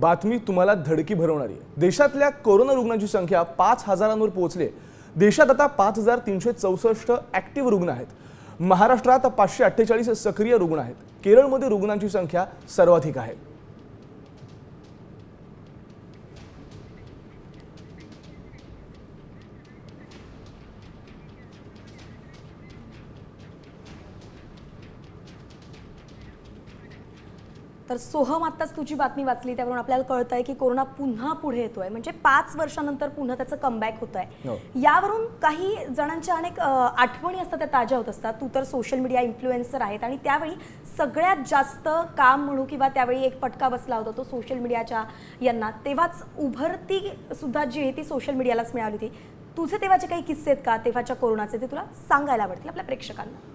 बातमी तुम्हाला धडकी भरवणारी आहे. देशातल्या कोरोना रुग्णांची संख्या पाच हजारांवर पोहोचली आहे. देशात आता पाच हजार तीनशे चौसष्ट ॲक्टिव्ह रुग्ण आहेत. महाराष्ट्रात पाचशे अठ्ठेचाळीस सक्रिय रुग्ण आहेत. केरळमध्ये रुग्णांची संख्या सर्वाधिक आहे. तर सोहम आत्ताच तुझी बातमी वाचली त्यावरून आपल्याला कळतंय की कोरोना पुन्हा पुढे येतोय. म्हणजे पाच वर्षानंतर पुन्हा त्याचं कमबॅक होत. आहे यावरून काही जणांच्या अनेक आठवणी असतात त्या ताज्या होत असतात. तू तर सोशल मीडिया इन्फ्लुएन्सर आहेत आणि त्यावेळी सगळ्यात जास्त काम म्हणू किंवा त्यावेळी एक फटका बसला होता तो सोशल मीडियाच्या यांना. तेव्हाच उभरती सुद्धा जी आहे ती सोशल मीडियालाच मिळाली होती. तुझे तेव्हाचे काही किस्से आहेत का? तेव्हाच्या कोरोनाचे ते तुला सांगायला आवडतील आपल्या प्रेक्षकांना.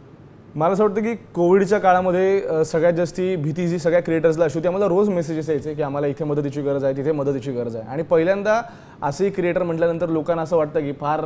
मला असं वाटतं की कोविडच्या काळामध्ये सगळ्यात जास्ती भीती जी सगळ्या क्रिएटर्सला अशी होती आम्हाला रोज मेसेजेस यायचे की आम्हाला इथे मदतीची गरज आहे तिथे मदतीची गरज आहे. आणि पहिल्यांदा असेही क्रिएटर म्हटल्यानंतर लोकांना असं वाटतं की फार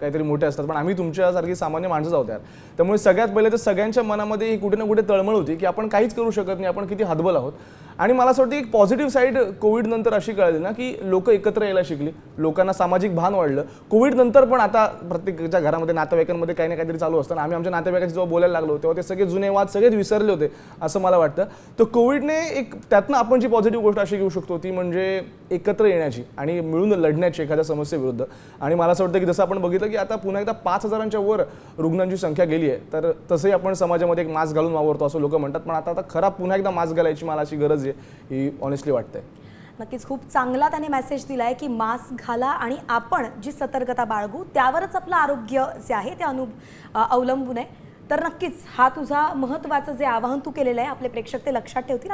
काहीतरी मोठे असतात. पण आम्ही तुमच्यासारखी सामान्य माणसं आहोत यार. त्यामुळे सगळ्यात पहिले तर सगळ्यांच्या मनामध्ये ही कुठे ना कुठे तळमळ होती की आपण काहीच करू शकत नाही आपण किती हतबल आहोत. आणि मला असं वाटतं एक पॉझिटिव्ह साईड कोविडनंतर अशी कळली ना की लोक एकत्र यायला शिकली. लोकांना सामाजिक भान वाढलं. कोविडनंतर पण आता प्रत्येकाच्या घरामध्ये नातेवाईकांमध्ये काही ना काहीतरी चालू असतं. आम्ही आमच्या नातेवाईकांशी जेव्हा बोलायला लागलो तेव्हा ते सगळे जुने वाद सगळेच विसरले होते असं मला वाटतं. तर कोविडने एक त्यातनं आपण जी पॉझिटिव्ह गोष्ट अशी घेऊ शकतो ती म्हणजे एकत्र येण्याची आणि मिळून लढण्याची एखाद्या समस्येविरुद्ध. आणि मला असं वाटतं की जसं आपण बघितलं की आता पुन्हा एकदा पाच हजारांच्या वर रुग्णांची संख्या गेली आहे. तर तसंही आपण समाजामध्ये एक मास्क घालून वावरतो असं लोक म्हणतात. पण आता आता खरा पुन्हा एकदा मास्क घालायची मला अशी गरज पाहिजे ही ऑनेस्टली वाटतंय. नक्कीच खूप चांगला त्याने मेसेज दिलाय की मास्क घाला आणि आपण जी सतर्कता बाळगू त्यावरच आपलं आरोग्य जे आहे ते अनु अवलंबून आहे. तर नक्कीच हा तुझा महत्त्वाचं जे आवाहन तू केलेलं आहे आपले प्रेक्षक ते लक्षात ठेवतील.